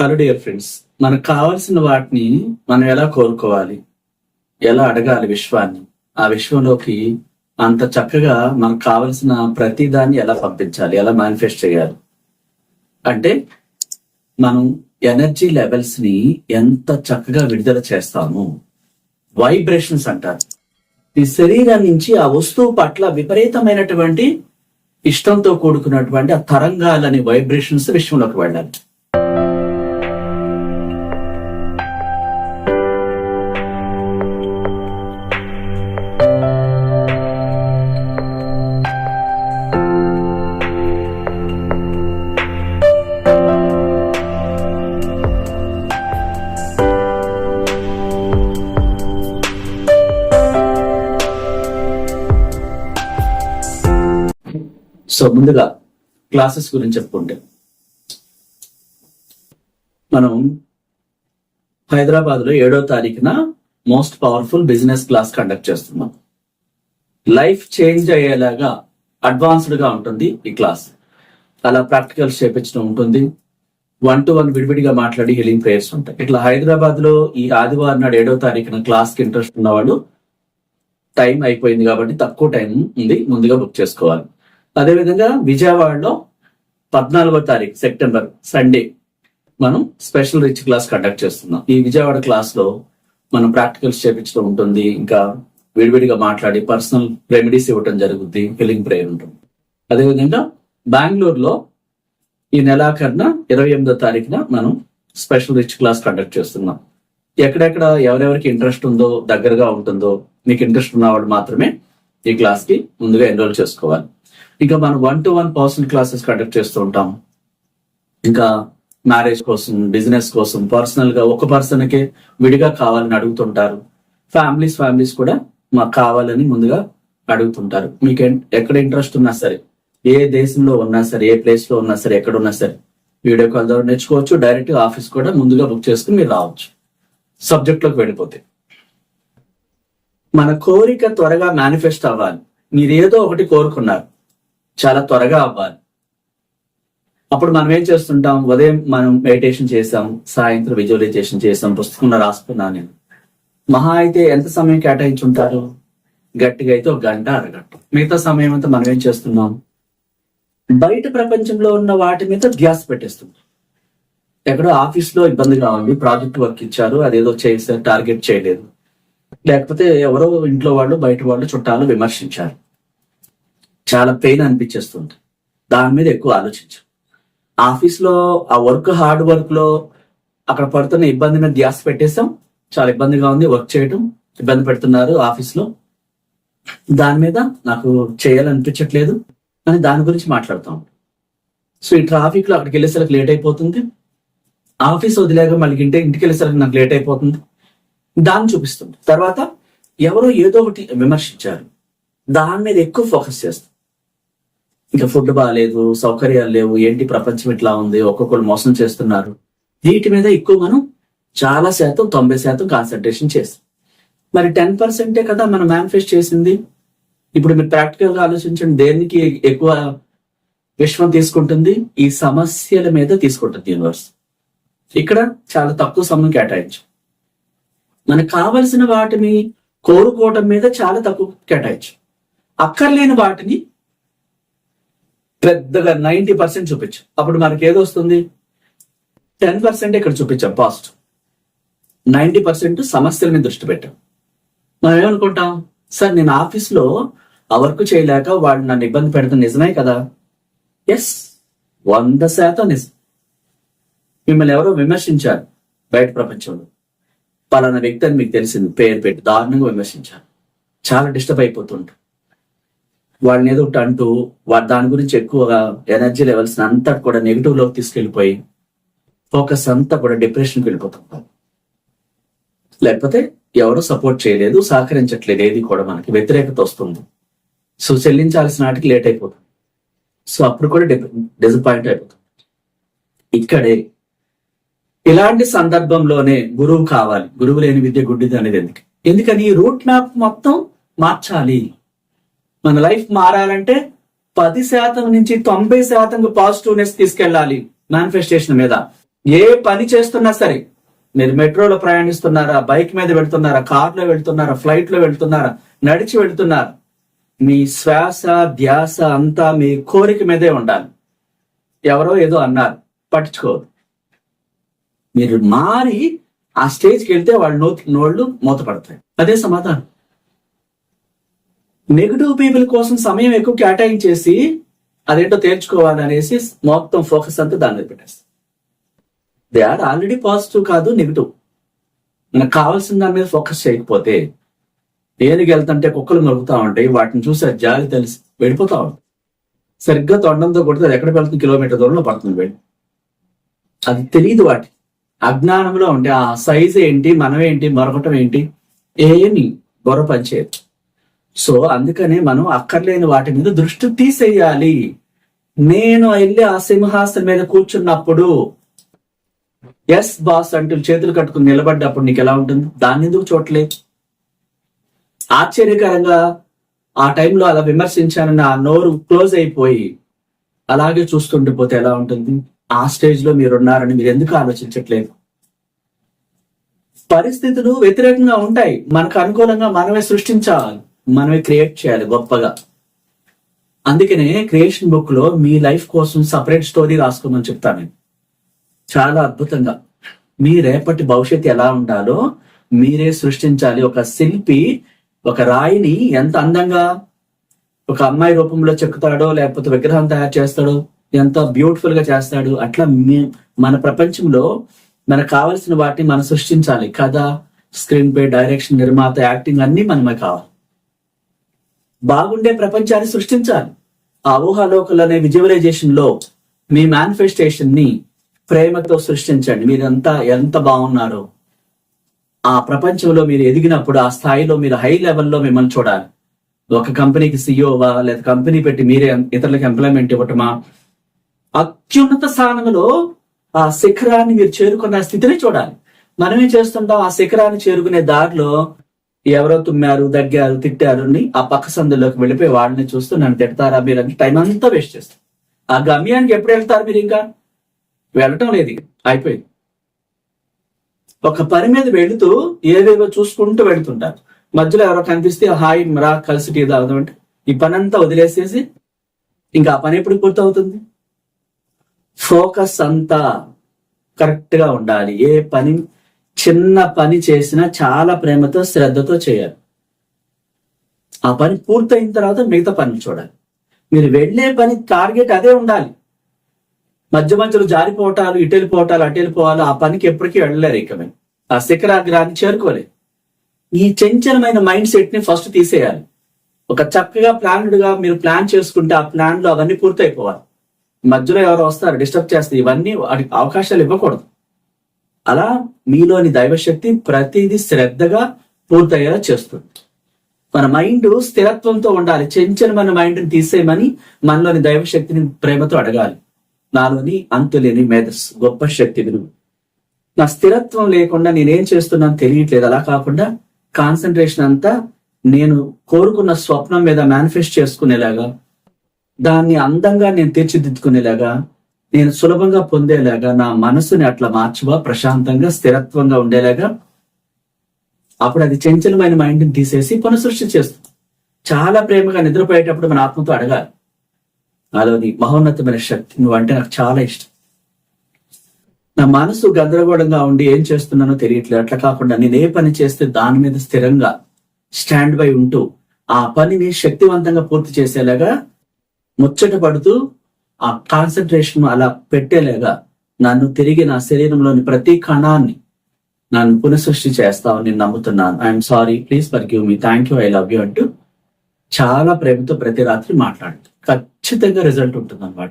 Hello dear friends మనకు కావాల్సిన వాటిని మనం ఎలా కోరుకోవాలి? ఎలా అడగాలి విశ్వాన్ని? ఆ విశ్వంలోకి అంత చక్కగా మనకు కావలసిన ప్రతి దాన్ని ఎలా పంపించాలి? ఎలా మేనిఫెస్ట్ చేయాలి? అంటే మనం ఎనర్జీ లెవెల్స్ని ఎంత చక్కగా విడుదల చేస్తాము? వైబ్రేషన్స్ అంటారు. ఈ శరీరం నుంచి ఆ వస్తువు పట్ల విపరీతమైనటువంటి ఇష్టంతో కూడుకున్నటువంటి ఆ తరంగాలని వైబ్రేషన్స్ విశ్వంలోకి వెళ్ళాలి. సో ముందుగా క్లాసెస్ గురించి చెప్పుకుంటే. మనం హైదరాబాద్లో ఏడో తారీఖున most powerful business class conduct చేస్తున్నాం. లైఫ్ చేంజ్ అయ్యేలాగా అడ్వాన్స్డ్గా ఉంటుంది ఈ క్లాస్ అలా ప్రాక్టికల్స్ చేపించడం ఉంటుంది. వన్ టు వన్ విడివిడిగా మాట్లాడి హీలింగ్ ప్రేయర్స్ ఉంటాయి. ఇట్లా హైదరాబాద్లో ఈ ఆదివారం నాడు ఏడో తారీఖున క్లాస్కి ఇంట్రెస్ట్ ఉన్నవాళ్ళు టైం అయిపోయింది కాబట్టి తక్కువ టైం ఉంది ముందుగా బుక్ చేసుకోవాలి. అదేవిధంగా విజయవాడలో పద్నాలుగో తారీఖు సెప్టెంబర్ సండే మనం స్పెషల్ రిచ్ క్లాస్ కండక్ట్ చేస్తున్నాం. ఈ విజయవాడ క్లాస్లో మనం ప్రాక్టికల్స్ చేపించడం ఉంటుంది. ఇంకా విడివిడిగా మాట్లాడి పర్సనల్ రెమెడీస్ ఇవ్వటం జరుగుద్ది. హీలింగ్ ప్రేయర్ ఉంటుంది. అదేవిధంగా బెంగళూరులో ఈ నెలాఖరున ఇరవై ఎనిమిదో తారీఖున మనం స్పెషల్ రిచ్ క్లాస్ కండక్ట్ చేస్తున్నాం. ఎక్కడెక్కడ ఎవరెవరికి ఇంట్రెస్ట్ ఉందో దగ్గరగా ఉంటుందో మీకు ఇంట్రెస్ట్ ఉన్న మాత్రమే ఈ క్లాస్కి ముందుగా ఎన్రోల్ చేసుకోవాలి. ఇంకా మనం one to one personal classes conduct చేస్తూ ఉంటాం. ఇంకా మ్యారేజ్ కోసం బిజినెస్ కోసం పర్సనల్గా ఒక పర్సన్కే విడిగా కావాలని అడుగుతుంటారు. ఫ్యామిలీస్ ఫ్యామిలీస్ కూడా మాకు కావాలని ముందుగా అడుగుతుంటారు. మీకు ఎక్కడ ఇంట్రెస్ట్ ఉన్నా సరే ఏ దేశంలో ఉన్నా సరే ఏ ప్లేస్లో ఉన్నా సరే ఎక్కడ ఉన్నా సరే వీడియో కాల్ ద్వారా నేర్చుకోవచ్చు. డైరెక్ట్ ఆఫీస్ కూడా ముందుగా బుక్ చేసుకుని మీరు రావచ్చు. సబ్జెక్ట్లోకి వెళ్ళిపోతే. మన కోరిక త్వరగా మేనిఫెస్ట్ అవ్వాలి. మీరు ఏదో ఒకటి కోరుకున్నారు. చాలా త్వరగా అవ్వాలి. అప్పుడు మనం ఏం చేస్తుంటాం? ఉదయం మనం మెడిటేషన్ చేసాం సాయంత్రం విజువలైజేషన్ చేసాం పుస్తకంలో రాసుకున్నా నేను. మహా అయితే ఎంత సమయం కేటాయించుంటారు? గట్టిగా అయితే ఒక గంట అరగంట. మిగతా సమయం అంతా మనం ఏం చేస్తున్నాం? బయట ప్రపంచంలో ఉన్న వాటి మీద ధ్యాస పెట్టేస్తున్నాం. ఎక్కడో ఆఫీస్లో ఇబ్బందిగా ఉంది ప్రాజెక్ట్ వర్క్ ఇచ్చారు అదేదో చేశారు టార్గెట్ చేయలేదు. లేకపోతే ఎవరో ఇంట్లో వాళ్ళు బయట వాళ్ళు చుట్టాలు విమర్శించారు. చాలా పెయిన్ అనిపించేస్తుంది దాని మీద ఎక్కువ ఆలోచించు. ఆఫీస్లో ఆ వర్క్ హార్డ్ వర్క్లో అక్కడ పడుతున్న ఇబ్బంది మీద ధ్యాస పెట్టేస్తాం. చాలా ఇబ్బందిగా ఉంది వర్క్ చేయటం. ఇబ్బంది పెడుతున్నారు ఆఫీస్లో. దాని మీద నాకు చేయాలనిపించట్లేదు. అని దాని గురించి మాట్లాడుతాం. సో ఈ ట్రాఫిక్లో అక్కడికి వెళ్ళేసరికి లేట్ అయిపోతుంది. ఆఫీస్ వదిలేక మళ్ళీ ఇంటి ఇంటికి వెళ్ళేసరికి నాకు లేట్ అయిపోతుంది. దాన్ని చూపిస్తుంది. తర్వాత ఎవరో ఏదో ఒకటి విమర్శించారు. దాని మీద ఎక్కువ ఫోకస్ చేస్తాం. ఇంకా ఫుడ్ బాగాలేదు సౌకర్యాలు లేవు ఏంటి ప్రపంచం ఇట్లా ఉంది ఒక్కొక్కరు మోసం చేస్తున్నారు. వీటి మీద ఎక్కువ మనం చాలా శాతం తొంభై శాతం కాన్సన్ట్రేషన్ చేస్తాం మరి టెన్ పర్సెంటే కదా మనం మేనిఫెస్ట్ చేసింది. ఇప్పుడు మీరు ప్రాక్టికల్గా ఆలోచించండి దేనికి ఎక్కువ విశ్వం తీసుకుంటుంది? ఈ సమస్యల మీద తీసుకుంటుంది యూనివర్స్ ఇక్కడ చాలా తక్కువ సమయం కేటాయించు. మనకు కావలసిన వాటిని కోరుకోవటం మీద చాలా తక్కువ కేటాయించు. అక్కర్లేని వాటిని పెద్దగా నైంటీ పర్సెంట్ చూపించు. అప్పుడు మనకి ఏదొస్తుంది టెన్ పర్సెంట్ ఇక్కడ చూపించాం పాస్ట్ నైంటీ పర్సెంట్ సమస్యల మీద దృష్టి పెట్టాం. మనం ఏమనుకుంటాం? సార్ నేను ఆఫీస్లో ఆ వర్క్ చేయలేక వాళ్ళు నన్ను ఇబ్బంది పెడతాం నిజమే కదా? ఎస్ వంద శాతం నిజం. మిమ్మల్ని ఎవరో విమర్శించారు బయట ప్రపంచంలో. పలానా వ్యక్తి అని మీకు తెలిసింది పేరు పెట్టి దారుణంగా విమర్శించారు. చాలా డిస్టర్బ్ అయిపోతుంటారు. వాళ్ళని ఏదో ఒకటి అంటూ వాడు దాని గురించి ఎక్కువగా ఎనర్జీ లెవెల్స్ అంతా కూడా నెగిటివ్లోకి తీసుకెళ్ళిపోయి ఫోకస్ అంతా కూడా డిప్రెషన్కి వెళ్ళిపోతుంటారు లేకపోతే ఎవరు సపోర్ట్ చేయలేదు సహకరించట్లేదు ఏది కూడా మనకి వ్యతిరేకత వస్తుంది. సో చెల్లించాల్సిన నాటికి లేట్ అయిపోతుంది సో అప్పుడు కూడా డిసప్పాయింట్ అయిపోతుంది ఇక్కడే ఇలాంటి సందర్భంలోనే గురువు కావాలి. గురువు లేని విద్య గుడ్డిది అనేది ఎందుకు? ఎందుకని ఈ రూట్ మ్యాప్ మొత్తం మార్చాలి. మన లైఫ్ మారాలంటే పది శాతం నుంచి తొంభై శాతం పాజిటివ్నెస్ తీసుకెళ్ళాలి మేనిఫెస్టేషన్ మీద. ఏ పని చేస్తున్నా సరే మీరు మెట్రోలో ప్రయాణిస్తున్నారా బైక్ మీద వెళ్తున్నారా కార్లో వెళ్తున్నారా ఫ్లైట్లో వెళ్తున్నారా నడిచి వెళ్తున్నారా మీ శ్వాస ధ్యాస అంతా మీ కోరిక మీదే ఉండాలి. ఎవరో ఏదో అన్నారు పట్టించుకో మీరు మారి ఆ స్టేజ్కి వెళ్తే వాళ్ళ నోతి నోళ్ళు మూతపడతాయి. అదే సమాధానం. నెగిటివ్ పీపుల్ కోసం సమయం ఎక్కువ కేటాయించేసి అదేంటో తేల్చుకోవాలనేసి మొత్తం ఫోకస్ అంతా దాని మీద పెట్టేస్తారు దే ఆర్ ఆల్రెడీ పాజిటివ్ కాదు నెగిటివ్ మనకు కావాల్సిన దాని మీద ఫోకస్ చేయకపోతే దేనికి వెళ్తుంటే కుక్కలు మరుగుతూ ఉంటాయి వాటిని చూసి అది జాలి తెలిసి వెళ్ళిపోతా ఉంటాయి. సరిగ్గా తొండంతో కొడితే అది ఎక్కడ వెళ్తుంది కిలోమీటర్ దూరంలో పడుతుంది వెళ్ళి. అది తెలియదు వాటి అజ్ఞానంలో ఉంటే ఆ సైజ్ ఏంటి మనం ఏంటి మరొకటం ఏంటి? ఏమి గొర్ర పనిచేయదు సో అందుకనే మనం అక్కర్లేని వాటి మీద దృష్టి తీసేయాలి. నేను వెళ్ళి ఆ సింహాసనం మీద కూర్చున్నప్పుడు ఎస్ బాస్ అంటూ చేతులు కట్టుకుని నిలబడ్డప్పుడు నీకు ఎలా ఉంటుంది? దాన్ని ఎందుకు చూడలే ఆశ్చర్యకరంగా ఆ టైంలో అలా విమర్శించానని ఆ నోరు క్లోజ్ అయిపోయి అలాగే చూస్తుండిపోతే ఎలా ఉంటుంది? ఆ స్టేజ్లో మీరు ఉన్నారని మీరు ఎందుకు ఆలోచించట్లేదు? పరిస్థితులు వ్యతిరేకంగా ఉంటాయి. మనకు అనుకూలంగా మనమే సృష్టించాలి. మనమే క్రియేట్ చేయాలి గొప్పగా. అందుకనే క్రియేషన్ బుక్లో మీ లైఫ్ కోసం సపరేట్ స్టోరీ రాసుకోమని చెప్తాను నేను. చాలా అద్భుతంగా. మీ రేపటి భవిష్యత్తు ఎలా ఉండాలో మీరే సృష్టించాలి. ఒక శిల్పి ఒక రాయిని ఎంత అందంగా ఒక అమ్మాయి రూపంలో చెక్కుతాడో లేకపోతే విగ్రహం తయారు చేస్తాడో ఎంత బ్యూటిఫుల్గా చేస్తాడు అట్లా మన ప్రపంచంలో మనకు కావలసిన వాటిని మనం సృష్టించాలి. కథ స్క్రీన్ ప్లే డైరెక్షన్ నిర్మాత యాక్టింగ్ అన్ని మనమే కావాలి. బాగుండే ప్రపంచాన్ని సృష్టించాలి. ఆ ఊహాలోకలు అనే విజువలైజేషన్లో మీ మేనిఫెస్టేషన్ని ప్రేమతో సృష్టించండి. మీరంతా ఎంత బాగున్నారో. ఆ ప్రపంచంలో మీరు ఎదిగినప్పుడు ఆ స్థాయిలో మీరు హై లెవెల్లో మిమ్మల్ని చూడాలి. ఒక కంపెనీకి సిఇఓవా లేదా కంపెనీ పెట్టి మీరే ఇతరులకు ఎంప్లాయ్మెంట్ ఇవ్వటమా? అత్యున్నత స్థానంలో ఆ శిఖరాన్ని మీరు చేరుకున్న స్థితిని చూడాలి. మనమే చేస్తుంటాం ఆ శిఖరాన్ని చేరుకునే దారిలో ఎవరో తుమ్మారు దగ్గారు తిట్టారు ఆ పక్క సందులోకి వెళ్ళిపోయి వాళ్ళని చూస్తూ నన్ను తిడతారా మీరు అంటే టైం అంతా వేస్ట్ చేస్తారు ఆ గమ్యానికి ఎప్పుడు వెళ్తారు మీరు ఇంకా? వెళ్ళటం లేదు అయిపోయింది. ఒక పని మీద వెళుతూ ఏదేదో చూసుకుంటూ వెళ్తుంటారు. మధ్యలో ఎవరో కనిపిస్తే హాయ్ రా కలిసి టీ తాగుదాం అంటే ఈ పని అంతా వదిలేసేసి ఇంకా ఆ పని ఎప్పుడు పూర్తవుతుంది? ఫోకస్ అంతా కరెక్ట్గా ఉండాలి. ఏ పని చిన్న పని చేసినా చాలా ప్రేమతో శ్రద్ధతో చేయాలి. ఆ పని పూర్తయిన తర్వాత మిగతా పనులు చూడాలి. మీరు వెళ్ళే పని టార్గెట్ అదే ఉండాలి. మధ్య మధ్యలో జారిపోవటాలు ఇటు వెళ్ళిపోవటాలు అటు వెళ్ళిపోవాలి. ఆ పనికి ఎప్పటికీ వెళ్ళలేరు ఇక మేము ఆ శిఖరాగ్రాన్ని చేరుకోలేదు. ఈ చంచలమైన మైండ్ సెట్ని ఫస్ట్ తీసేయాలి. ఒక చక్కగా ప్లాన్డ్గా మీరు ప్లాన్ చేసుకుంటే ఆ ప్లాన్లో అవన్నీ పూర్తయిపోవాలి. మధ్యలో ఎవరు వస్తారు డిస్టర్బ్ చేస్తే ఇవన్నీ అవకాశాలు ఇవ్వకూడదు. అలా మీలోని దైవశక్తి ప్రతిదీ శ్రద్ధగా పూర్తయ్యేలా చేస్తుంది. మన మైండ్ స్థిరత్వంతో ఉండాలి. చంచలమైన మన మైండ్ని తీసేయమని మనలోని దైవశక్తిని ప్రేమతో అడగాలి. నాలోని అంతులేని మేధస్సు గొప్ప శక్తి విలువ. నా స్థిరత్వం లేకుండా నేనేం చేస్తున్నాను తెలియట్లేదు. అలా కాకుండా కాన్సన్ట్రేషన్ అంతా నేను కోరుకున్న స్వప్నం మీద మేనిఫెస్ట్ చేసుకునేలాగా దాన్ని అందంగా నేను తీర్చిదిద్దుకునేలాగా నేను సులభంగా పొందేలాగా నా మనసుని అట్లా మార్చువా? ప్రశాంతంగా స్థిరత్వంగా ఉండేలాగా? అప్పుడు అది చంచలమైన మైండ్ని తీసేసి పునఃసృష్టి చేస్తుంది. చాలా ప్రేమగా నిద్రపోయేటప్పుడు మన ఆత్మతో అడగాలి. నాలోని మహోన్నతమైన శక్తి నువ్వు అంటే నాకు చాలా ఇష్టం. నా మనసు గందరగోళంగా ఉండి ఏం చేస్తున్నానో తెలియట్లేదు. అట్లా కాకుండా నేను ఏ పని చేస్తే దాని మీద స్థిరంగా స్టాండ్ బై ఉంటూ ఆ పనిని శక్తివంతంగా పూర్తి చేసేలాగా ముచ్చట పడుతూ ఆ కాన్సన్ట్రేషన్ అలా పెట్టేలాగా నన్ను తిరిగి నా శరీరంలోని ప్రతి కణాన్ని నన్ను పునఃసృష్టి చేస్తావని నేను నమ్ముతున్నాను. I'm sorry please forgive me thank you I love you అంటూ చాలా ప్రేమతో ప్రతి రాత్రి మాట్లాడండి ఖచ్చితంగా రిజల్ట్ ఉంటుంది అనమాట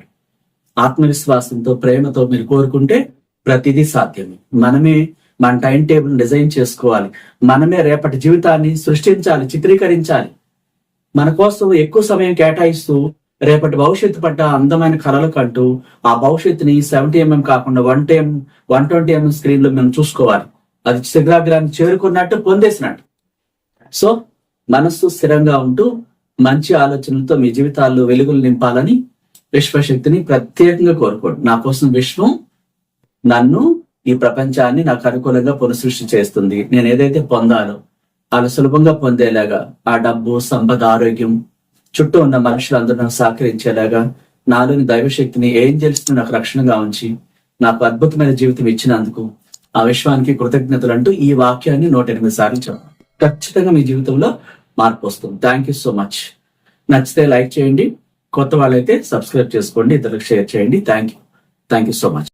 ఆత్మవిశ్వాసంతో ప్రేమతో మీరు కోరుకుంటే ప్రతిదీ సాధ్యమే. మనమే మన టైం టేబుల్ డిజైన్ చేసుకోవాలి. మనమే రేపటి జీవితాన్ని సృష్టించాలి చిత్రీకరించాలి. మన కోసం ఎక్కువ సమయం కేటాయిస్తూ రేపటి భవిష్యత్తు పట్ల అందమైన కళలు కంటూ ఆ భవిష్యత్తుని సెవెంటీ ఎంఎం కాకుండా one ten one twenty MM స్క్రీన్లో మనం చూసుకోవాలి. అది శిఖరాగ్రాన్ని చేరుకున్నట్టు పొందేసినట్టు. సో మనస్సు స్థిరంగా ఉంటూ మంచి ఆలోచనలతో మీ జీవితాల్లో వెలుగులు నింపాలని విశ్వశక్తిని ప్రత్యేకంగా కోరుకోండి. నా కోసం విశ్వం నన్ను ఈ ప్రపంచాన్ని నాకు అనుకూలంగా పునఃసృష్టి చేస్తుంది. నేను ఏదైతే పొందాలో అలా సులభంగా పొందేలాగా ఆ డబ్బు సంపద ఆరోగ్యం చుట్టూ ఉన్న మనుషులందరూ నాకు సహకరించేలాగా నాలోని దైవశక్తిని ఏం నాకు రక్షణగా ఉంచి నాకు అద్భుతమైన జీవితం ఇచ్చినందుకు ఆ విశ్వానికి కృతజ్ఞతలు అంటూ ఈ వాక్యాన్ని నూట ఎనిమిది సార్లు చెప్పండి ఖచ్చితంగా మీ జీవితంలో మార్పు వస్తుంది. థ్యాంక్ యూ సో మచ్ నచ్చితే లైక్ చేయండి. కొత్త వాళ్ళైతే సబ్స్క్రైబ్ చేసుకోండి. ఇతరులకు షేర్ చేయండి. Thank you thank you so much